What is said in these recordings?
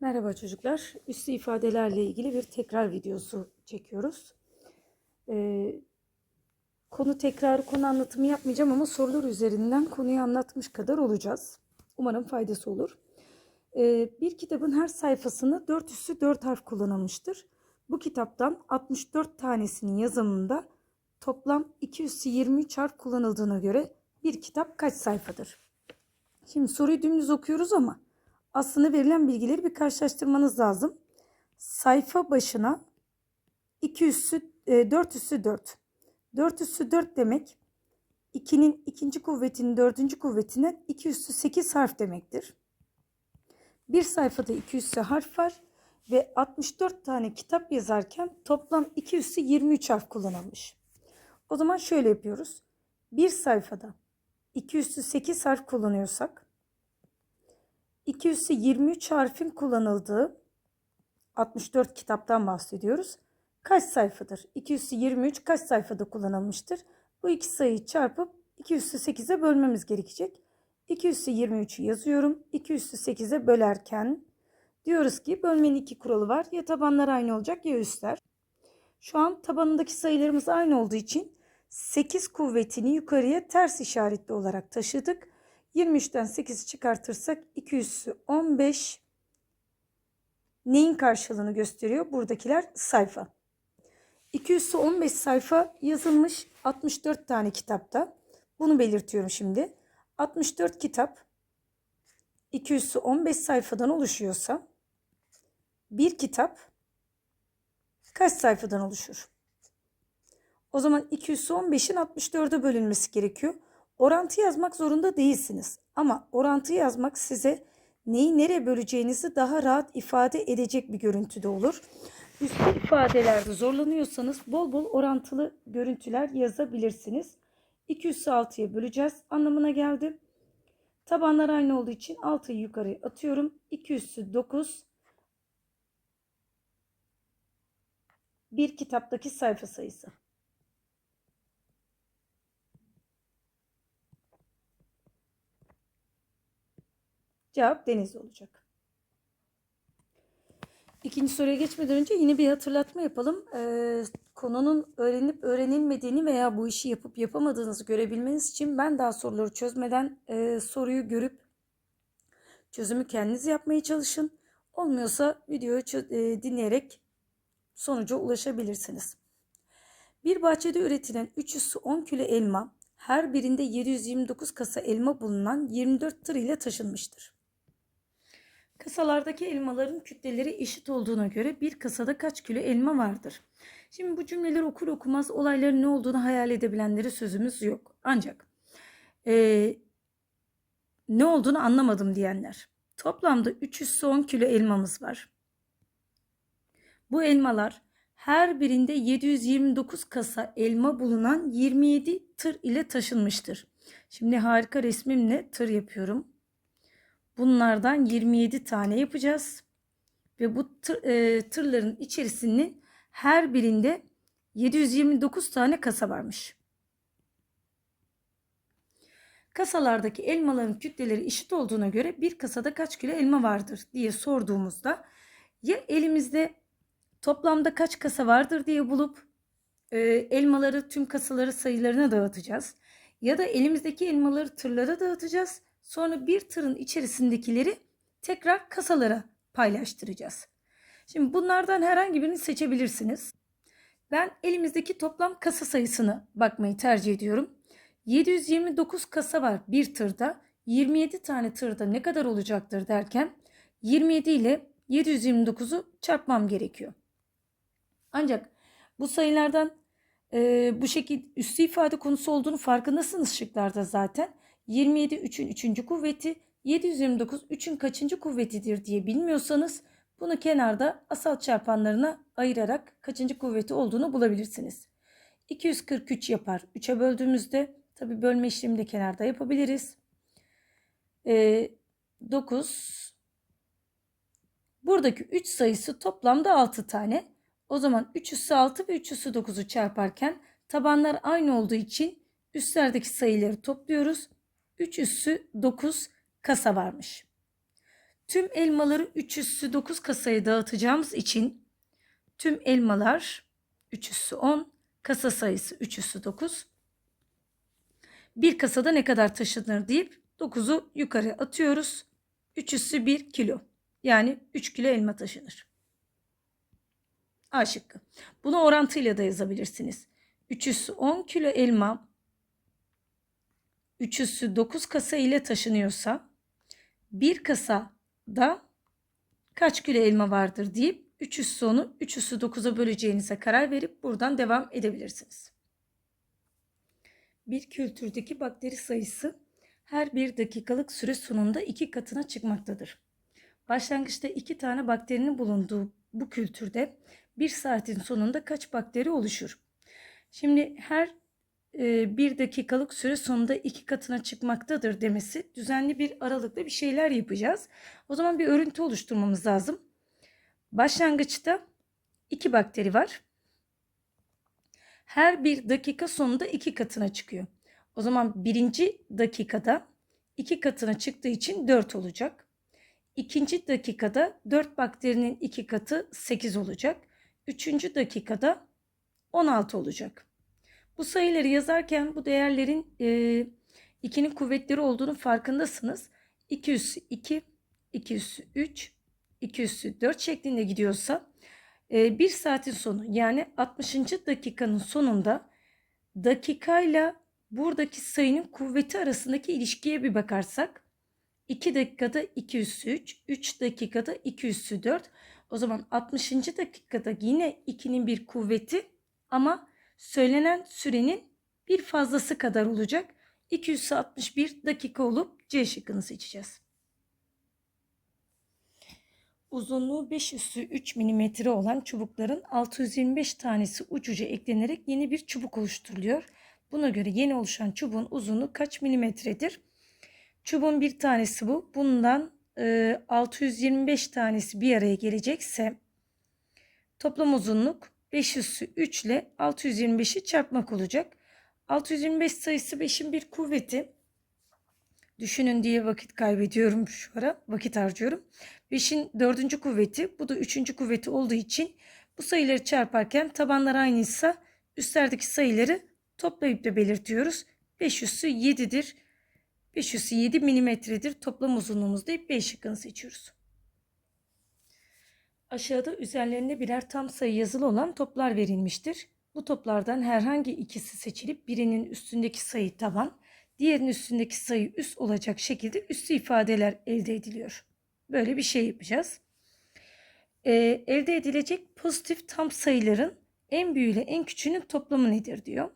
Merhaba çocuklar. Üslü ifadelerle ilgili bir tekrar videosu çekiyoruz. Ee, konu tekrarı, konu anlatımı yapmayacağım ama sorular üzerinden konuyu anlatmış kadar olacağız. Umarım faydası olur. Ee, bir kitabın her sayfasını 4 üssü 4 harf kullanılmıştır. Bu kitaptan 64 tanesinin yazımında toplam 2 üssü 23 harf kullanıldığına göre bir kitap kaç sayfadır? Şimdi soruyu dümdüz okuyoruz ama aslında verilen bilgileri bir karşılaştırmanız lazım. Sayfa başına 2 üssü, e, 4 üssü 4. 4 üssü 4 demek 2'nin ikinci kuvvetinin dördüncü kuvvetine 2 üssü 8 harf demektir. Bir sayfada 2 üssü harf var ve 64 tane kitap yazarken toplam 2 üssü 23 harf kullanılmış. O zaman şöyle yapıyoruz. Bir sayfada 2 üssü 8 harf kullanıyorsak 2 üssü 23 harfin kullanıldığı 64 kitaptan bahsediyoruz. Kaç sayfadır? 2 üssü 23 kaç sayfada kullanılmıştır? Bu iki sayıyı çarpıp 2 üssü 8'e bölmemiz gerekecek. 2 üssü 23'ü yazıyorum. 2 üssü 8'e bölerken diyoruz ki bölmenin iki kuralı var. Ya tabanlar aynı olacak ya üstler. Şu an tabanındaki sayılarımız aynı olduğu için 8 kuvvetini yukarıya ters işaretli olarak taşıdık. 23'ten 8 çıkartırsak 215 neyin karşılığını gösteriyor? Buradakiler sayfa. 215 sayfa yazılmış 64 tane kitapta. Bunu belirtiyorum şimdi. 64 kitap 215 sayfadan oluşuyorsa bir kitap kaç sayfadan oluşur? O zaman 215'in 64'e bölünmesi gerekiyor. Orantı yazmak zorunda değilsiniz. Ama orantı yazmak size neyi nereye böleceğinizi daha rahat ifade edecek bir görüntüde olur. Üstü ifadelerde zorlanıyorsanız bol bol orantılı görüntüler yazabilirsiniz. 2 üssü 6'ya böleceğiz anlamına geldi. Tabanlar aynı olduğu için 6'yı yukarı atıyorum. 2 üssü 9 bir kitaptaki sayfa sayısı. Cevap deniz olacak. İkinci soruya geçmeden önce yine bir hatırlatma yapalım. Ee, konunun öğrenip öğrenilmediğini veya bu işi yapıp yapamadığınızı görebilmeniz için ben daha soruları çözmeden e, soruyu görüp çözümü kendiniz yapmaya çalışın. Olmuyorsa videoyu e, dinleyerek sonuca ulaşabilirsiniz. Bir bahçede üretilen 300 10 kilo elma her birinde 729 kasa elma bulunan 24 tır ile taşınmıştır. Kasalardaki elmaların kütleleri eşit olduğuna göre bir kasada kaç kilo elma vardır? Şimdi bu cümleleri okur okumaz olayların ne olduğunu hayal edebilenlere sözümüz yok. Ancak ee, ne olduğunu anlamadım diyenler. Toplamda 310 kilo elmamız var. Bu elmalar her birinde 729 kasa elma bulunan 27 tır ile taşınmıştır. Şimdi harika resmimle tır yapıyorum. Bunlardan 27 tane yapacağız. Ve bu tır, e, tırların içerisinin her birinde 729 tane kasa varmış. Kasalardaki elmaların kütleleri eşit olduğuna göre bir kasada kaç kilo elma vardır diye sorduğumuzda ya elimizde toplamda kaç kasa vardır diye bulup e, elmaları tüm kasaları sayılarına dağıtacağız. Ya da elimizdeki elmaları tırlara dağıtacağız. Sonra bir tırın içerisindekileri tekrar kasalara paylaştıracağız. Şimdi bunlardan herhangi birini seçebilirsiniz. Ben elimizdeki toplam kasa sayısını bakmayı tercih ediyorum. 729 kasa var bir tırda. 27 tane tırda ne kadar olacaktır derken 27 ile 729'u çarpmam gerekiyor. Ancak bu sayılardan e, bu şekilde üstü ifade konusu olduğunu farkındasınız şıklarda zaten. 27 3'ün 3. kuvveti, 729 3'ün kaçıncı kuvvetidir diye bilmiyorsanız bunu kenarda asal çarpanlarına ayırarak kaçıncı kuvveti olduğunu bulabilirsiniz. 243 yapar 3'e böldüğümüzde tabi bölme işlemi de kenarda yapabiliriz. Ee, 9 buradaki 3 sayısı toplamda 6 tane. O zaman 3 üssü 6 ve 3 üssü 9'u çarparken tabanlar aynı olduğu için üstlerdeki sayıları topluyoruz. 3 üssü 9 kasa varmış. Tüm elmaları 3 üssü 9 kasaya dağıtacağımız için tüm elmalar 3 üssü 10, kasa sayısı 3 üssü 9. Bir kasada ne kadar taşınır deyip 9'u yukarı atıyoruz. 3 üssü 1 kilo. Yani 3 kilo elma taşınır. A şıkkı. Bunu orantıyla da yazabilirsiniz. 3 üssü 10 kilo elma 3 üssü 9 kasa ile taşınıyorsa bir kasada kaç kilo elma vardır deyip 3 üssü 10'u 3 üssü 9'a böleceğinize karar verip buradan devam edebilirsiniz. Bir kültürdeki bakteri sayısı her bir dakikalık süre sonunda iki katına çıkmaktadır. Başlangıçta iki tane bakterinin bulunduğu bu kültürde bir saatin sonunda kaç bakteri oluşur? Şimdi her bir dakikalık süre sonunda iki katına çıkmaktadır demesi düzenli bir aralıkla bir şeyler yapacağız. O zaman bir örüntü oluşturmamız lazım. Başlangıçta iki bakteri var. Her bir dakika sonunda iki katına çıkıyor. O zaman birinci dakikada iki katına çıktığı için 4 olacak. İkinci dakikada 4 bakterinin iki katı 8 olacak. Üçüncü dakikada 16 olacak. Bu sayıları yazarken bu değerlerin e, 2'nin kuvvetleri olduğunu farkındasınız. 2 üssü 2, 2 üssü 3, 2 üssü 4 şeklinde gidiyorsa e, bir saatin sonu yani 60. dakikanın sonunda dakikayla buradaki sayının kuvveti arasındaki ilişkiye bir bakarsak 2 dakikada 2 üssü 3, 3 dakikada 2 üssü 4. O zaman 60. dakikada yine 2'nin bir kuvveti ama söylenen sürenin bir fazlası kadar olacak. 261 dakika olup C şıkkını seçeceğiz. Uzunluğu 5 üssü 3 mm olan çubukların 625 tanesi ucuca eklenerek yeni bir çubuk oluşturuluyor. Buna göre yeni oluşan çubuğun uzunluğu kaç milimetredir? Çubuğun bir tanesi bu. Bundan e, 625 tanesi bir araya gelecekse toplam uzunluk 5 üssü 3 ile 625'i çarpmak olacak. 625 sayısı 5'in bir kuvveti. Düşünün diye vakit kaybediyorum şu ara. Vakit harcıyorum. 5'in dördüncü kuvveti. Bu da üçüncü kuvveti olduğu için bu sayıları çarparken tabanlar aynıysa üstlerdeki sayıları toplayıp da belirtiyoruz. 5 üssü 7'dir. 5 üssü 7 milimetredir. Toplam uzunluğumuz deyip B şıkkını seçiyoruz. Aşağıda üzerlerinde birer tam sayı yazılı olan toplar verilmiştir. Bu toplardan herhangi ikisi seçilip birinin üstündeki sayı taban, diğerinin üstündeki sayı üst olacak şekilde üstü ifadeler elde ediliyor. Böyle bir şey yapacağız. Ee, elde edilecek pozitif tam sayıların en büyüğü ile en küçüğünün toplamı nedir diyor.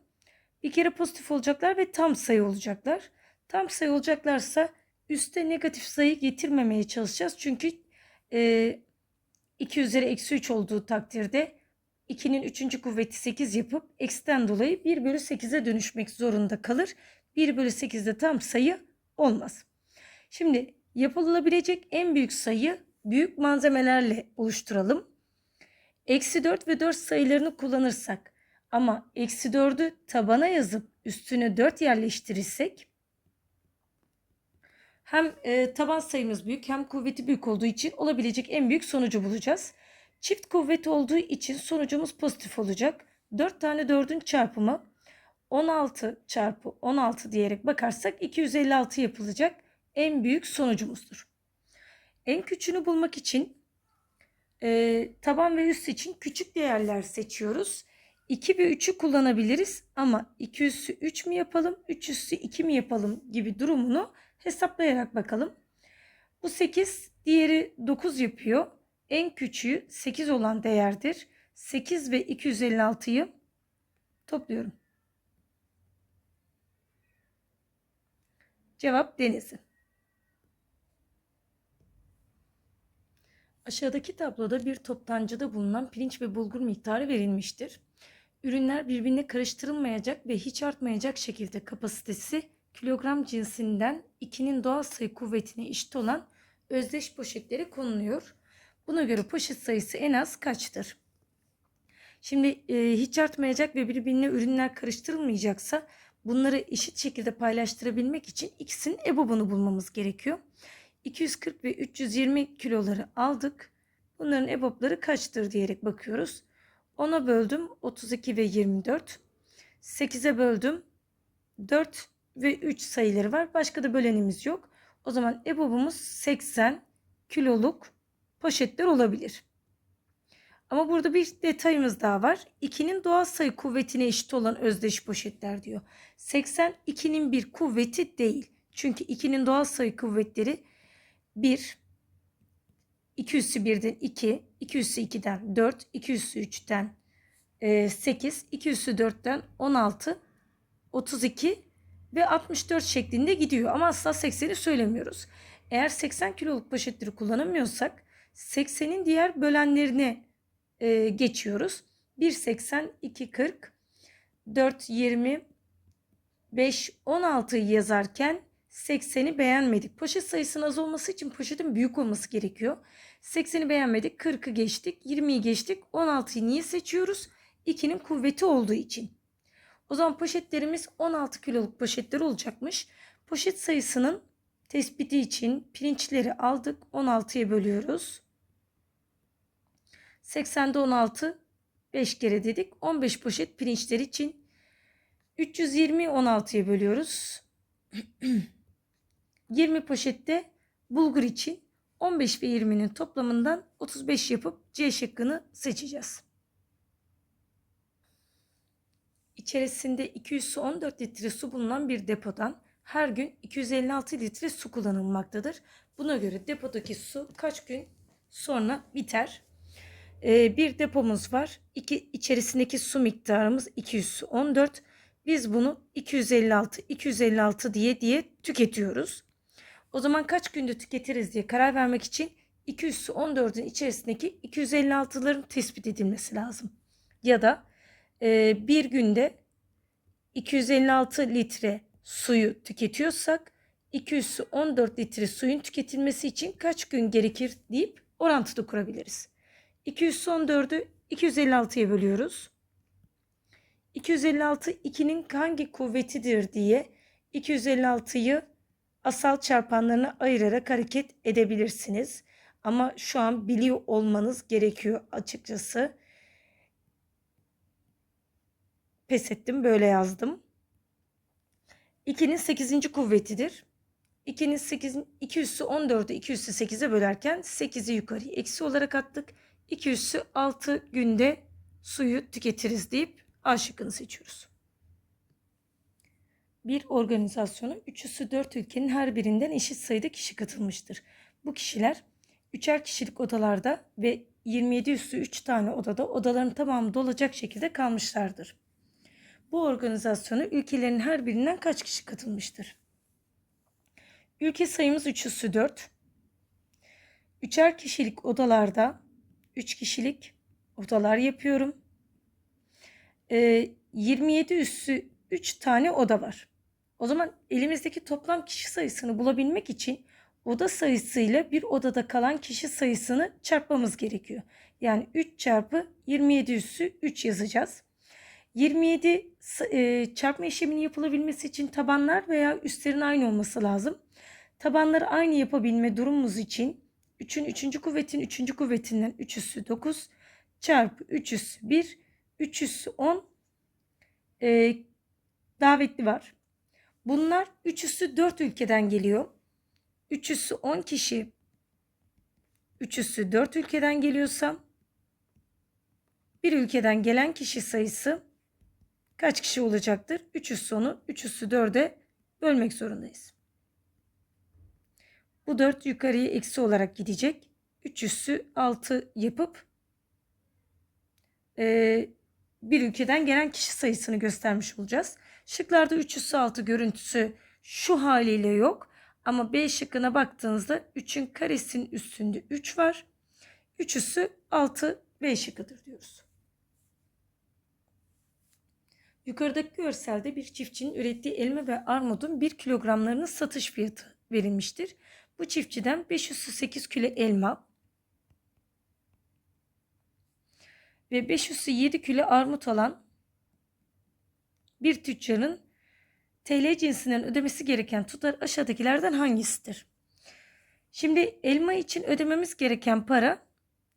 Bir kere pozitif olacaklar ve tam sayı olacaklar. Tam sayı olacaklarsa üste negatif sayı getirmemeye çalışacağız. Çünkü e, 2 üzeri eksi 3 olduğu takdirde 2'nin 3. kuvveti 8 yapıp eksiden dolayı 1 bölü 8'e dönüşmek zorunda kalır. 1 bölü 8'de tam sayı olmaz. Şimdi yapılabilecek en büyük sayı büyük malzemelerle oluşturalım. Eksi 4 ve 4 sayılarını kullanırsak ama eksi 4'ü tabana yazıp üstüne 4 yerleştirirsek hem e, taban sayımız büyük hem kuvveti büyük olduğu için olabilecek en büyük sonucu bulacağız. Çift kuvveti olduğu için sonucumuz pozitif olacak. 4 tane 4'ün çarpımı 16 çarpı 16 diyerek bakarsak 256 yapılacak en büyük sonucumuzdur. En küçüğünü bulmak için e, taban ve üst için küçük değerler seçiyoruz. 2 ve 3'ü kullanabiliriz ama 2 üssü 3 mü yapalım 3 üssü 2 mi yapalım gibi durumunu hesaplayarak bakalım. Bu 8 diğeri 9 yapıyor. En küçüğü 8 olan değerdir. 8 ve 256'yı topluyorum. Cevap Denizli. Aşağıdaki tabloda bir toptancıda bulunan pirinç ve bulgur miktarı verilmiştir. Ürünler birbirine karıştırılmayacak ve hiç artmayacak şekilde kapasitesi kilogram cinsinden 2'nin doğal sayı kuvvetine eşit olan özdeş poşetlere konuluyor. Buna göre poşet sayısı en az kaçtır? Şimdi e, hiç artmayacak ve birbirine ürünler karıştırılmayacaksa bunları eşit şekilde paylaştırabilmek için ikisinin EBOB'unu bulmamız gerekiyor. 240 ve 320 kiloları aldık. Bunların EBOB'ları kaçtır diyerek bakıyoruz. 10'a böldüm 32 ve 24. 8'e böldüm 4 ve 3 sayıları var. Başka da bölenimiz yok. O zaman EBOB'umuz 80 kiloluk poşetler olabilir. Ama burada bir detayımız daha var. 2'nin doğal sayı kuvvetine eşit olan özdeş poşetler diyor. 80 2'nin bir kuvveti değil. Çünkü 2'nin doğal sayı kuvvetleri 1, 2 üssü 1'den 2, 2 üssü 2'den 4, 2 üssü 3'ten 8, 2 üssü 4'ten 16, 32 ve 64 şeklinde gidiyor. Ama asla 80'i söylemiyoruz. Eğer 80 kiloluk poşetleri kullanamıyorsak 80'in diğer bölenlerine e, geçiyoruz. 1.80, 2.40, 4.20, 5, 16'yı yazarken 80'i beğenmedik. Poşet sayısının az olması için poşetin büyük olması gerekiyor. 80'i beğenmedik. 40'ı geçtik. 20'yi geçtik. 16'yı niye seçiyoruz? 2'nin kuvveti olduğu için. O zaman poşetlerimiz 16 kiloluk poşetler olacakmış. Poşet sayısının tespiti için pirinçleri aldık. 16'ya bölüyoruz. 80'de 16 5 kere dedik. 15 poşet pirinçler için 320 16'ya bölüyoruz. 20 poşette bulgur için 15 ve 20'nin toplamından 35 yapıp C şıkkını seçeceğiz. İçerisinde 214 litre su bulunan bir depodan her gün 256 litre su kullanılmaktadır. Buna göre depodaki su kaç gün sonra biter? Ee, bir depomuz var. İki, içerisindeki su miktarımız 214. Biz bunu 256, 256 diye diye tüketiyoruz. O zaman kaç günde tüketiriz diye karar vermek için 214'ün içerisindeki 256'ların tespit edilmesi lazım. Ya da e, bir günde 256 litre suyu tüketiyorsak 214 litre suyun tüketilmesi için kaç gün gerekir deyip orantıda kurabiliriz. 214'ü 256'ya bölüyoruz. 256 2'nin hangi kuvvetidir diye 256'yı asal çarpanlarına ayırarak hareket edebilirsiniz. Ama şu an biliyor olmanız gerekiyor açıkçası. Pes ettim böyle yazdım. 2'nin 8. kuvvetidir. 2'nin 8 2 üssü 14'ü 2 üssü 8'e bölerken 8'i yukarıya eksi olarak attık. 2 üssü 6 günde suyu tüketiriz deyip A şıkkını seçiyoruz. Bir organizasyona 3 üssü 4 ülkenin her birinden eşit sayıda kişi katılmıştır. Bu kişiler üçer kişilik odalarda ve 27 üssü 3 tane odada odaların tamamı dolacak şekilde kalmışlardır. Bu organizasyona ülkelerin her birinden kaç kişi katılmıştır? Ülke sayımız 3 üssü 4. Üçer kişilik odalarda 3 kişilik odalar yapıyorum. Ee, 27 üssü 3 tane oda var. O zaman elimizdeki toplam kişi sayısını bulabilmek için oda sayısıyla bir odada kalan kişi sayısını çarpmamız gerekiyor. Yani 3 çarpı 27 üssü 3 yazacağız. 27 e, çarpma işleminin yapılabilmesi için tabanlar veya üstlerin aynı olması lazım. Tabanları aynı yapabilme durumumuz için 3'ün 3. kuvvetin 3. kuvvetinden 3 üssü 9 çarpı 3 üssü 1 3 üssü 10 e, davetli var. Bunlar 3 üssü 4 ülkeden geliyor. 3 üssü 10 kişi 3 üssü 4 ülkeden geliyorsa bir ülkeden gelen kişi sayısı kaç kişi olacaktır? 3 üssü 10'u 3 üssü 4'e bölmek zorundayız. Bu 4 yukarıya eksi olarak gidecek. 3 üssü 6 yapıp e, bir ülkeden gelen kişi sayısını göstermiş olacağız. Şıklarda 3 üssü 6 görüntüsü şu haliyle yok. Ama B şıkkına baktığınızda 3'ün karesinin üstünde 3 var. 3 üssü 6 B şıkkıdır diyoruz. Yukarıdaki görselde bir çiftçinin ürettiği elma ve armudun 1 kilogramlarının satış fiyatı verilmiştir. Bu çiftçiden 508 kilo elma ve 507 kilo armut alan bir tüccarın TL cinsinden ödemesi gereken tutar aşağıdakilerden hangisidir? Şimdi elma için ödememiz gereken para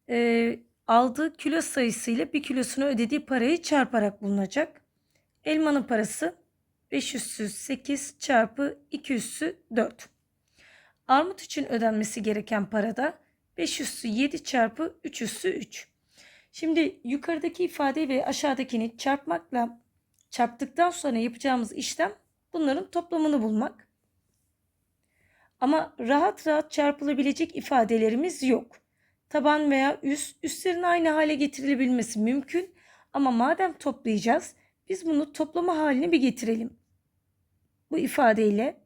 e, aldığı kilo sayısıyla bir kilosunu ödediği parayı çarparak bulunacak. Elmanın parası 5 üssü 8 çarpı 2 üssü 4. Armut için ödenmesi gereken para da 5 üssü 7 çarpı 3 üssü 3. Şimdi yukarıdaki ifadeyi ve aşağıdakini çarpmakla çarptıktan sonra yapacağımız işlem bunların toplamını bulmak. Ama rahat rahat çarpılabilecek ifadelerimiz yok. Taban veya üst, üstlerin aynı hale getirilebilmesi mümkün. Ama madem toplayacağız, biz bunu toplama haline bir getirelim. Bu ifadeyle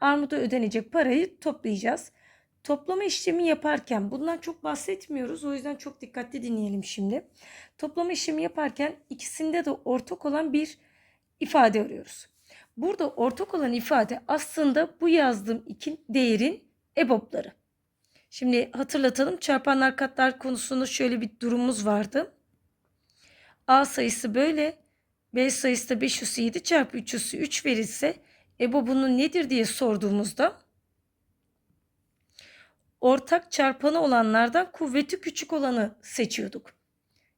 armuda ödenecek parayı toplayacağız. Toplama işlemi yaparken bundan çok bahsetmiyoruz. O yüzden çok dikkatli dinleyelim şimdi. Toplama işlemi yaparken ikisinde de ortak olan bir ifade arıyoruz. Burada ortak olan ifade aslında bu yazdığım iki değerin EBOB'ları. Şimdi hatırlatalım çarpanlar katlar konusunda şöyle bir durumumuz vardı. A sayısı böyle. B sayısı da 5 üssü 7 çarpı 3 üssü 3 verilse EBOB'unun nedir diye sorduğumuzda ortak çarpanı olanlardan kuvveti küçük olanı seçiyorduk.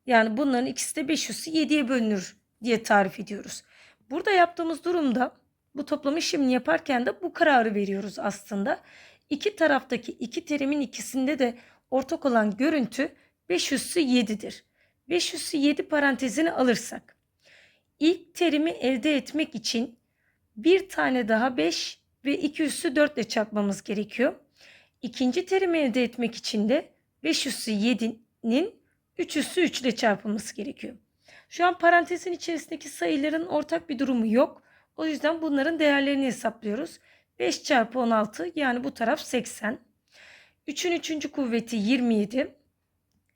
Yani bunların ikisi de 5 üssü 7'ye bölünür diye tarif ediyoruz. Burada yaptığımız durumda bu toplama işlemini yaparken de bu kararı veriyoruz aslında. İki taraftaki iki terimin ikisinde de ortak olan görüntü 5 üssü 7'dir. 5 üssü 7 parantezini alırsak ilk terimi elde etmek için bir tane daha 5 ve 2 üssü 4 ile çarpmamız gerekiyor. İkinci terimi elde etmek için de 5 üssü 7'nin 3 üssü 3 ile çarpılması gerekiyor. Şu an parantezin içerisindeki sayıların ortak bir durumu yok. O yüzden bunların değerlerini hesaplıyoruz. 5 çarpı 16 yani bu taraf 80. 3'ün 3. kuvveti 27.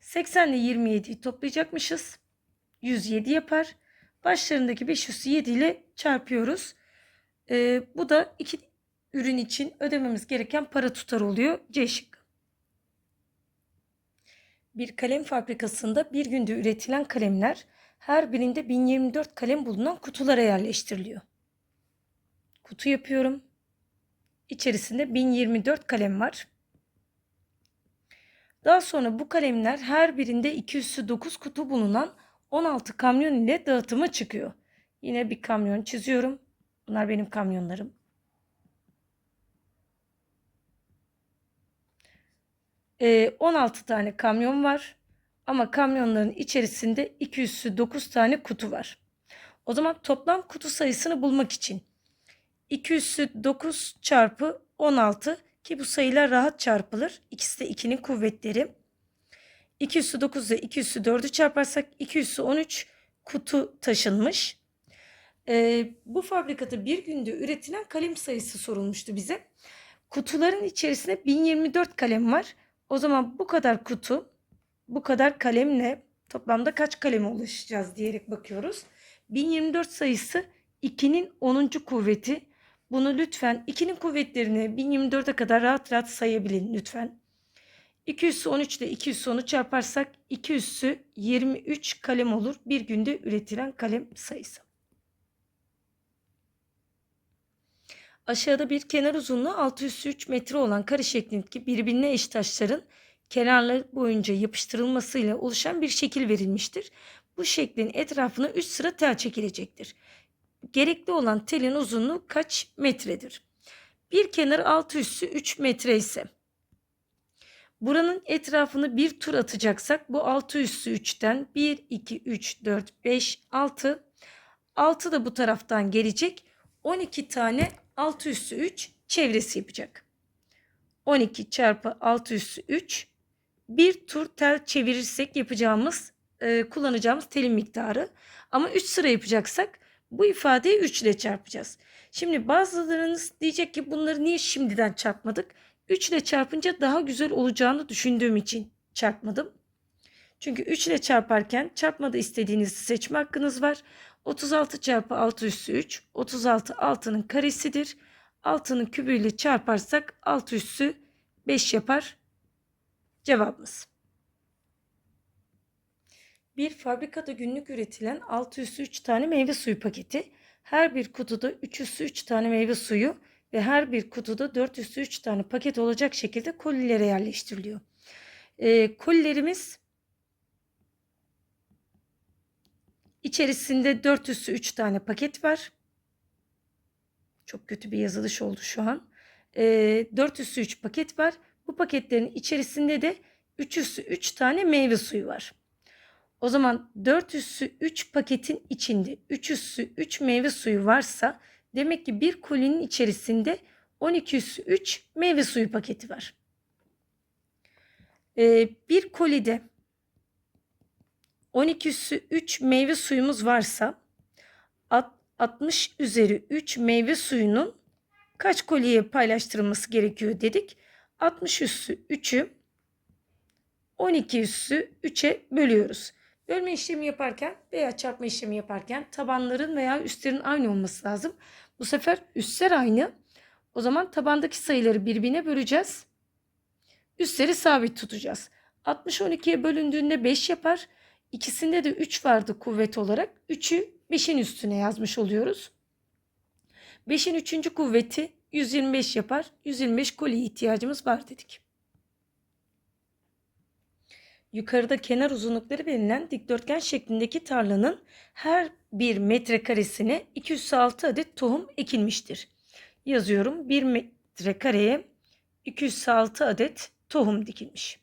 80 ile 27'yi toplayacakmışız. 107 yapar. Başlarındaki 507 ile çarpıyoruz. Ee, bu da iki ürün için ödememiz gereken para tutarı oluyor. C şıkkı. Bir kalem fabrikasında bir günde üretilen kalemler her birinde 1024 kalem bulunan kutulara yerleştiriliyor. Kutu yapıyorum. İçerisinde 1024 kalem var. Daha sonra bu kalemler her birinde 209 kutu bulunan 16 kamyon ile dağıtıma çıkıyor. Yine bir kamyon çiziyorum. Bunlar benim kamyonlarım. Ee, 16 tane kamyon var. Ama kamyonların içerisinde 209 tane kutu var. O zaman toplam kutu sayısını bulmak için 209 çarpı 16 ki bu sayılar rahat çarpılır. İkisi de 2'nin kuvvetleri. 2 üssü 9 ile 2 üssü 4'ü çarparsak 2 üssü 13 kutu taşınmış. Ee, bu fabrikada bir günde üretilen kalem sayısı sorulmuştu bize. Kutuların içerisinde 1024 kalem var. O zaman bu kadar kutu, bu kadar kalemle toplamda kaç kaleme ulaşacağız diyerek bakıyoruz. 1024 sayısı 2'nin 10. kuvveti. Bunu lütfen 2'nin kuvvetlerini 1024'e kadar rahat rahat sayabilin lütfen. 2 üssü 13 ile 2 üssü 10'u çarparsak 2 üssü 23 kalem olur. Bir günde üretilen kalem sayısı. Aşağıda bir kenar uzunluğu 6 üssü 3 metre olan kare şeklindeki birbirine eş taşların kenarları boyunca yapıştırılmasıyla oluşan bir şekil verilmiştir. Bu şeklin etrafına 3 sıra tel çekilecektir. Gerekli olan telin uzunluğu kaç metredir? Bir kenar 6 üssü 3 metre ise buranın etrafını bir tur atacaksak bu 6 üssü 3'ten 1, 2, 3, 4, 5, 6 6 da bu taraftan gelecek. 12 tane 6 üssü 3 çevresi yapacak. 12 çarpı 6 üssü 3 bir tur tel çevirirsek yapacağımız e, kullanacağımız telin miktarı. Ama 3 sıra yapacaksak bu ifadeyi 3 ile çarpacağız. Şimdi bazılarınız diyecek ki bunları niye şimdiden çarpmadık? 3 ile çarpınca daha güzel olacağını düşündüğüm için çarpmadım. Çünkü 3 ile çarparken çarpmada istediğinizi seçme hakkınız var. 36 çarpı 6 üssü 3. 36 6'nın karesidir. 6'nın kübüyle çarparsak 6 üssü 5 yapar. Cevabımız. Bir fabrikada günlük üretilen 6 üssü 3 tane meyve suyu paketi. Her bir kutuda 3 üssü 3 tane meyve suyu ve her bir kutuda 4 üstü 3 tane paket olacak şekilde kolilere yerleştiriliyor. Ee, kolilerimiz içerisinde 4 üstü 3 tane paket var. Çok kötü bir yazılış oldu şu an. Ee, 4 üstü 3 paket var. Bu paketlerin içerisinde de 3 üstü 3 tane meyve suyu var. O zaman 4 üssü 3 paketin içinde 3 üssü 3 meyve suyu varsa demek ki bir kolinin içerisinde 12 üssü 3 meyve suyu paketi var. Ee, bir kolide 12 üssü 3 meyve suyumuz varsa 60 üzeri 3 meyve suyunun kaç koliye paylaştırılması gerekiyor dedik. 60 üssü 3'ü 12 üssü 3'e bölüyoruz. Bölme işlemi yaparken veya çarpma işlemi yaparken tabanların veya üstlerin aynı olması lazım. Bu sefer üstler aynı. O zaman tabandaki sayıları birbirine böleceğiz. Üstleri sabit tutacağız. 60 12'ye bölündüğünde 5 yapar. İkisinde de 3 vardı kuvvet olarak. 3'ü 5'in üstüne yazmış oluyoruz. 5'in 3. kuvveti 125 yapar. 125 koliye ihtiyacımız var dedik. Yukarıda kenar uzunlukları verilen dikdörtgen şeklindeki tarlanın her bir metrekaresine 206 adet tohum ekilmiştir. Yazıyorum 1 metrekareye 206 adet tohum dikilmiş.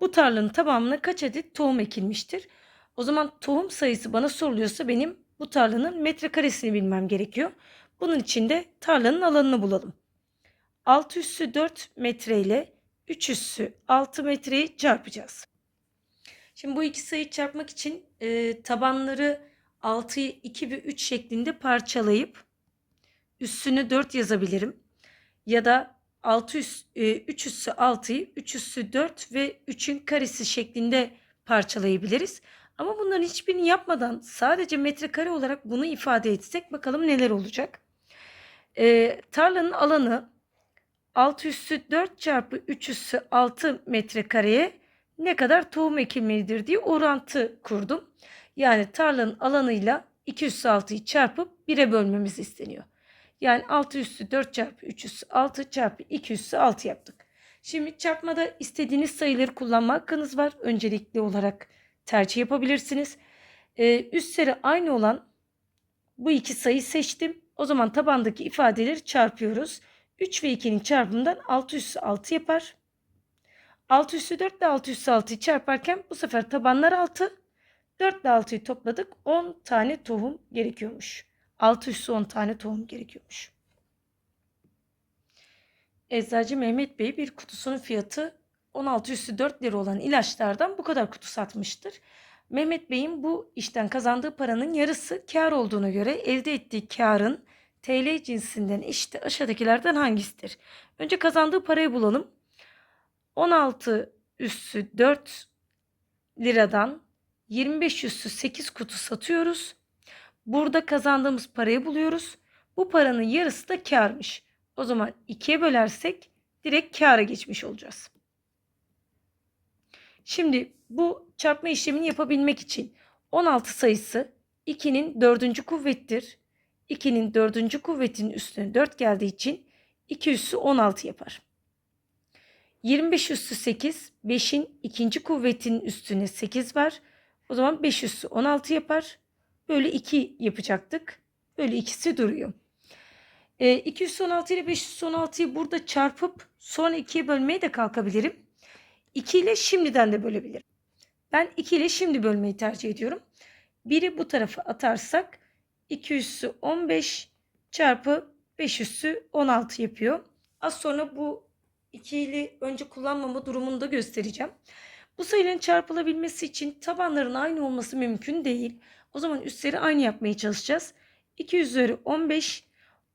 Bu tarlanın tamamına kaç adet tohum ekilmiştir? O zaman tohum sayısı bana soruluyorsa benim bu tarlanın metrekaresini bilmem gerekiyor. Bunun için de tarlanın alanını bulalım. 6 üssü 4 metre ile 3 üssü 6 metreyi çarpacağız. Şimdi bu iki sayıyı çarpmak için e, tabanları 6'yı 2 ve 3 şeklinde parçalayıp üssünü 4 yazabilirim. Ya da 6 üs, e, 3 üssü 6'yı 3 üssü 4 ve 3'ün karesi şeklinde parçalayabiliriz. Ama bunların hiçbirini yapmadan sadece metrekare olarak bunu ifade etsek bakalım neler olacak. E, tarlanın alanı 6 üssü 4 çarpı 3 üssü 6 metrekareye ne kadar tohum ekilmelidir diye orantı kurdum. Yani tarlanın alanıyla 2 üssü 6'yı çarpıp 1'e bölmemiz isteniyor. Yani 6 üssü 4 çarpı 3 üssü 6 çarpı 2 üssü 6 yaptık. Şimdi çarpmada istediğiniz sayıları kullanma hakkınız var. Öncelikli olarak tercih yapabilirsiniz. Ee, üstleri aynı olan bu iki sayı seçtim. O zaman tabandaki ifadeleri çarpıyoruz. 3 ve 2'nin çarpımından 6 üssü 6 yapar. 6 üssü 4 ile 6 üssü 6'yı çarparken bu sefer tabanlar 6. 4 ile 6'yı topladık. 10 tane tohum gerekiyormuş. 6 üssü 10 tane tohum gerekiyormuş. Eczacı Mehmet Bey bir kutusunun fiyatı 16 üssü 4 lira olan ilaçlardan bu kadar kutu satmıştır. Mehmet Bey'in bu işten kazandığı paranın yarısı kar olduğuna göre elde ettiği karın TL cinsinden eşit aşağıdakilerden hangisidir? Önce kazandığı parayı bulalım. 16 üssü 4 liradan 25 üssü 8 kutu satıyoruz. Burada kazandığımız parayı buluyoruz. Bu paranın yarısı da karmış. O zaman ikiye bölersek direkt kâra geçmiş olacağız. Şimdi bu çarpma işlemini yapabilmek için 16 sayısı 2'nin dördüncü kuvvettir. 2'nin dördüncü kuvvetinin üstüne 4 geldiği için 2 üssü 16 yapar. 25 üssü 8, 5'in ikinci kuvvetinin üstüne 8 var. O zaman 5 üssü 16 yapar. Böyle 2 yapacaktık. Böyle ikisi duruyor. E, 2 üssü 16 ile 5 üssü 16'yı burada çarpıp sonra 2'ye bölmeye de kalkabilirim. 2 ile şimdiden de bölebilirim. Ben 2 ile şimdi bölmeyi tercih ediyorum. Biri bu tarafa atarsak 2 üssü 15 çarpı 5 üssü 16 yapıyor. Az sonra bu ikili önce kullanmama durumunu da göstereceğim. Bu sayıların çarpılabilmesi için tabanların aynı olması mümkün değil. O zaman üstleri aynı yapmaya çalışacağız. 2 üzeri 15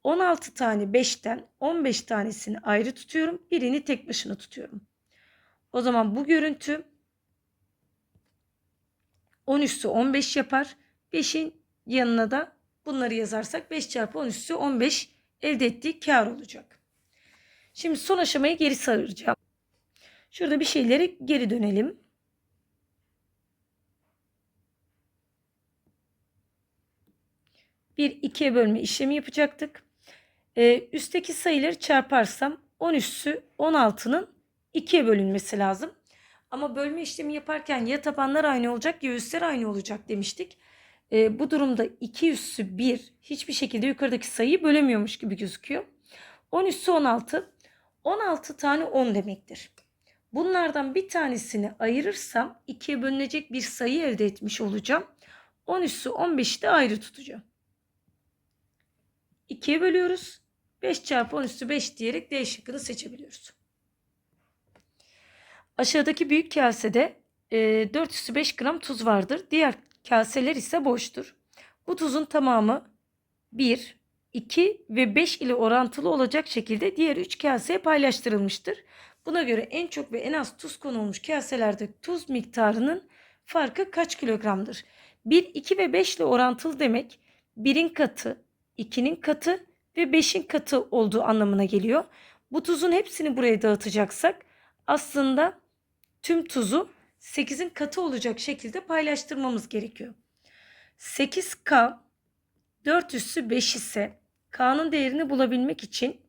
16 tane 5'ten 15 tanesini ayrı tutuyorum. Birini tek başına tutuyorum. O zaman bu görüntü 10 üssü 15 yapar. 5'in yanına da Bunları yazarsak 5 çarpı 10 üssü 15 elde ettiği kar olacak. Şimdi son aşamayı geri saracağım. Şurada bir şeyleri geri dönelim. Bir ikiye bölme işlemi yapacaktık. Ee, üstteki sayıları çarparsam 10 üssü 16'nın 2'ye bölünmesi lazım. Ama bölme işlemi yaparken ya tabanlar aynı olacak ya üstler aynı olacak demiştik. Ee, bu durumda 2 üssü 1 hiçbir şekilde yukarıdaki sayıyı bölemiyormuş gibi gözüküyor. 10 üssü 16. 16 tane 10 demektir. Bunlardan bir tanesini ayırırsam 2'ye bölünecek bir sayı elde etmiş olacağım. 10 üssü 15'i de ayrı tutacağım. 2'ye bölüyoruz. 5 çarpı 10 üstü 5 diyerek D şıkkını seçebiliyoruz. Aşağıdaki büyük kasede e, 4 üstü 5 gram tuz vardır. Diğer kaseler ise boştur. Bu tuzun tamamı 1, 2 ve 5 ile orantılı olacak şekilde diğer 3 kaseye paylaştırılmıştır. Buna göre en çok ve en az tuz konulmuş kaselerde tuz miktarının farkı kaç kilogramdır? 1, 2 ve 5 ile orantılı demek 1'in katı, 2'nin katı ve 5'in katı olduğu anlamına geliyor. Bu tuzun hepsini buraya dağıtacaksak aslında tüm tuzu 8'in katı olacak şekilde paylaştırmamız gerekiyor. 8K 4 üssü 5 ise K'nın değerini bulabilmek için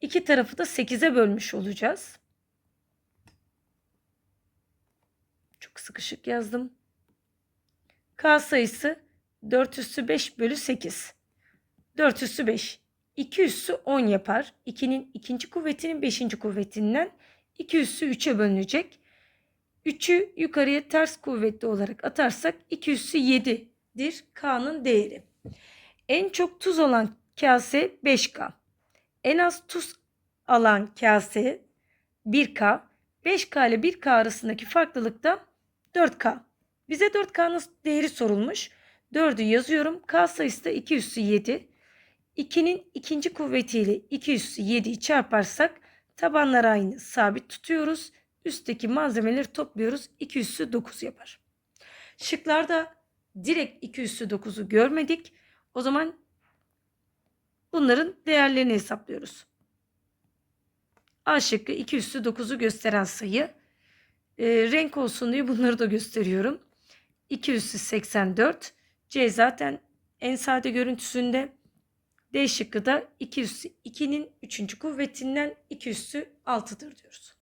iki tarafı da 8'e bölmüş olacağız. Çok sıkışık yazdım. K sayısı 4 üssü 5 bölü 8. 4 üssü 5. 2 üssü 10 yapar. 2'nin ikinci kuvvetinin 5. kuvvetinden 2 üssü 3'e bölünecek. 3'ü yukarıya ters kuvvetli olarak atarsak 2 üssü 7'dir K'nın değeri. En çok tuz olan kase 5K. En az tuz alan kase 1K. 5K ile 1K arasındaki farklılık da 4K. Bize 4K'nın değeri sorulmuş. 4'ü yazıyorum. K sayısı da 2 üssü 7. 2'nin ikinci kuvvetiyle 2 üssü 7'yi çarparsak tabanlar aynı sabit tutuyoruz. Üstteki malzemeleri topluyoruz. 2 üssü 9 yapar. Şıklarda direkt 2 üssü 9'u görmedik. O zaman bunların değerlerini hesaplıyoruz. A şıkkı 2 üssü 9'u gösteren sayı. E, renk olsun diye bunları da gösteriyorum. 2 üssü 84. C zaten en sade görüntüsünde. D şıkkı da 2 üssü 2'nin 3. kuvvetinden 2 üssü 6'dır diyoruz.